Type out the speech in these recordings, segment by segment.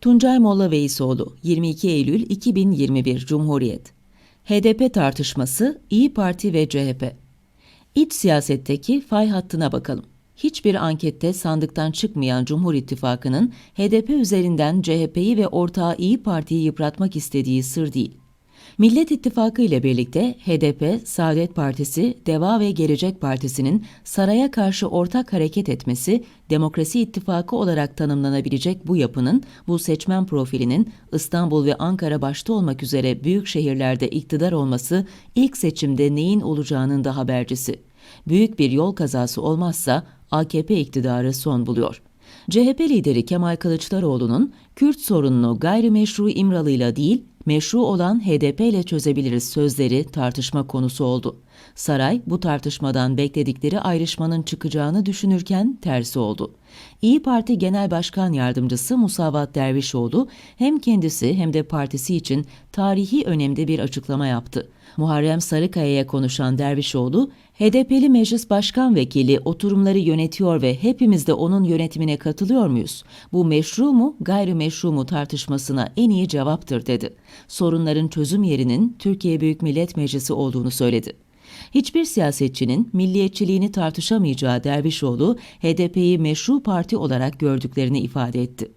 Tuncay Molla Veysoğlu, 22 Eylül 2021 Cumhuriyet. HDP tartışması, İyi Parti ve CHP. İç siyasetteki fay hattına bakalım. Hiçbir ankette sandıktan çıkmayan Cumhur İttifakı'nın HDP üzerinden CHP'yi ve ortağı İyi Parti'yi yıpratmak istediği sır değil. Millet İttifakı ile birlikte HDP, Saadet Partisi, Deva ve Gelecek Partisi'nin saraya karşı ortak hareket etmesi, Demokrasi İttifakı olarak tanımlanabilecek bu yapının, bu seçmen profilinin İstanbul ve Ankara başta olmak üzere büyük şehirlerde iktidar olması ilk seçimde neyin olacağının da habercisi. Büyük bir yol kazası olmazsa AKP iktidarı son buluyor. CHP lideri Kemal Kılıçdaroğlu'nun Kürt sorununu gayrimeşru İmralı'yla değil, meşru olan HDP ile çözebiliriz sözleri tartışma konusu oldu. Saray bu tartışmadan bekledikleri ayrışmanın çıkacağını düşünürken tersi oldu. İyi Parti Genel Başkan Yardımcısı Musavat Dervişoğlu hem kendisi hem de partisi için tarihi önemde bir açıklama yaptı. Muharrem Sarıkaya'ya konuşan Dervişoğlu, HDP'li Meclis Başkan Vekili oturumları yönetiyor ve hepimiz de onun yönetimine katılıyor muyuz? Bu meşru mu, gayrimeşru mu tartışmasına en iyi cevaptır dedi. Sorunların çözüm yerinin Türkiye Büyük Millet Meclisi olduğunu söyledi. Hiçbir siyasetçinin milliyetçiliğini tartışamayacağı Dervişoğlu, HDP'yi meşru parti olarak gördüklerini ifade etti.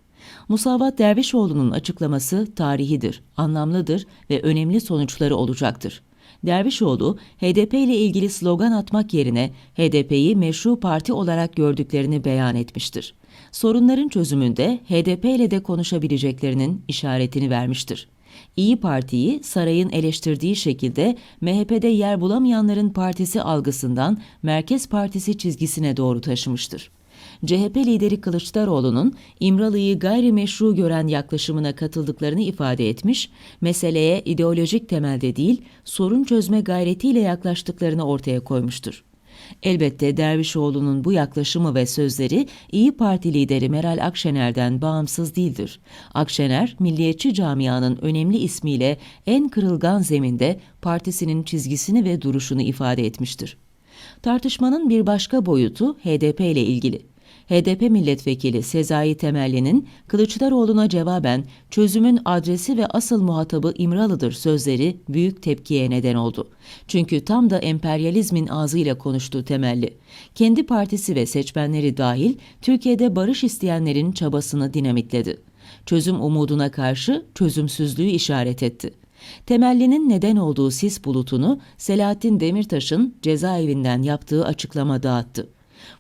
Musavat Dervişoğlu'nun açıklaması tarihidir, anlamlıdır ve önemli sonuçları olacaktır. Dervişoğlu, HDP ile ilgili slogan atmak yerine HDP'yi meşru parti olarak gördüklerini beyan etmiştir. Sorunların çözümünde HDP ile de konuşabileceklerinin işaretini vermiştir. İyi Parti'yi sarayın eleştirdiği şekilde MHP'de yer bulamayanların partisi algısından Merkez Partisi çizgisine doğru taşımıştır. CHP lideri Kılıçdaroğlu'nun İmralı'yı gayrimeşru gören yaklaşımına katıldıklarını ifade etmiş, meseleye ideolojik temelde değil, sorun çözme gayretiyle yaklaştıklarını ortaya koymuştur. Elbette Dervişoğlu'nun bu yaklaşımı ve sözleri İyi Parti lideri Meral Akşener'den bağımsız değildir. Akşener, milliyetçi camianın önemli ismiyle en kırılgan zeminde partisinin çizgisini ve duruşunu ifade etmiştir. Tartışmanın bir başka boyutu HDP ile ilgili. HDP milletvekili Sezai Temelli'nin Kılıçdaroğlu'na cevaben çözümün adresi ve asıl muhatabı İmralı'dır sözleri büyük tepkiye neden oldu. Çünkü tam da emperyalizmin ağzıyla konuştuğu Temelli. Kendi partisi ve seçmenleri dahil Türkiye'de barış isteyenlerin çabasını dinamitledi. Çözüm umuduna karşı çözümsüzlüğü işaret etti. Temellinin neden olduğu sis bulutunu Selahattin Demirtaş'ın cezaevinden yaptığı açıklama dağıttı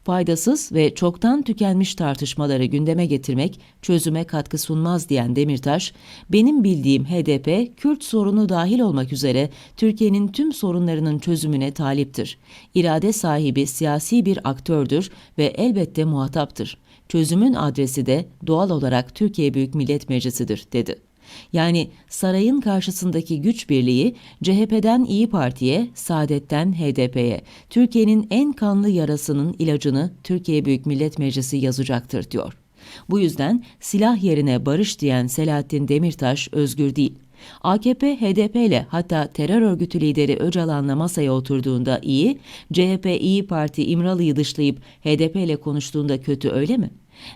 faydasız ve çoktan tükenmiş tartışmaları gündeme getirmek çözüme katkı sunmaz diyen Demirtaş, benim bildiğim HDP, Kürt sorunu dahil olmak üzere Türkiye'nin tüm sorunlarının çözümüne taliptir. İrade sahibi siyasi bir aktördür ve elbette muhataptır. Çözümün adresi de doğal olarak Türkiye Büyük Millet Meclisi'dir, dedi. Yani sarayın karşısındaki güç birliği CHP'den İyi Parti'ye, Saadet'ten HDP'ye, Türkiye'nin en kanlı yarasının ilacını Türkiye Büyük Millet Meclisi yazacaktır diyor. Bu yüzden silah yerine barış diyen Selahattin Demirtaş özgür değil. AKP, HDP ile hatta terör örgütü lideri Öcalan'la masaya oturduğunda iyi, CHP, İyi Parti İmralı'yı dışlayıp HDP ile konuştuğunda kötü öyle mi?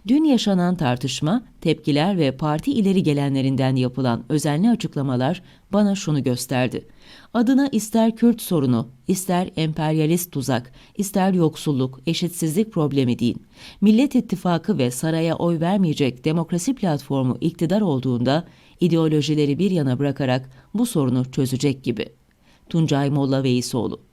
Dün yaşanan tartışma, tepkiler ve parti ileri gelenlerinden yapılan özenli açıklamalar bana şunu gösterdi. Adına ister Kürt sorunu, ister emperyalist tuzak, ister yoksulluk, eşitsizlik problemi deyin. Millet İttifakı ve saraya oy vermeyecek demokrasi platformu iktidar olduğunda ideolojileri bir yana bırakarak bu sorunu çözecek gibi. Tuncay Molla Veysoğlu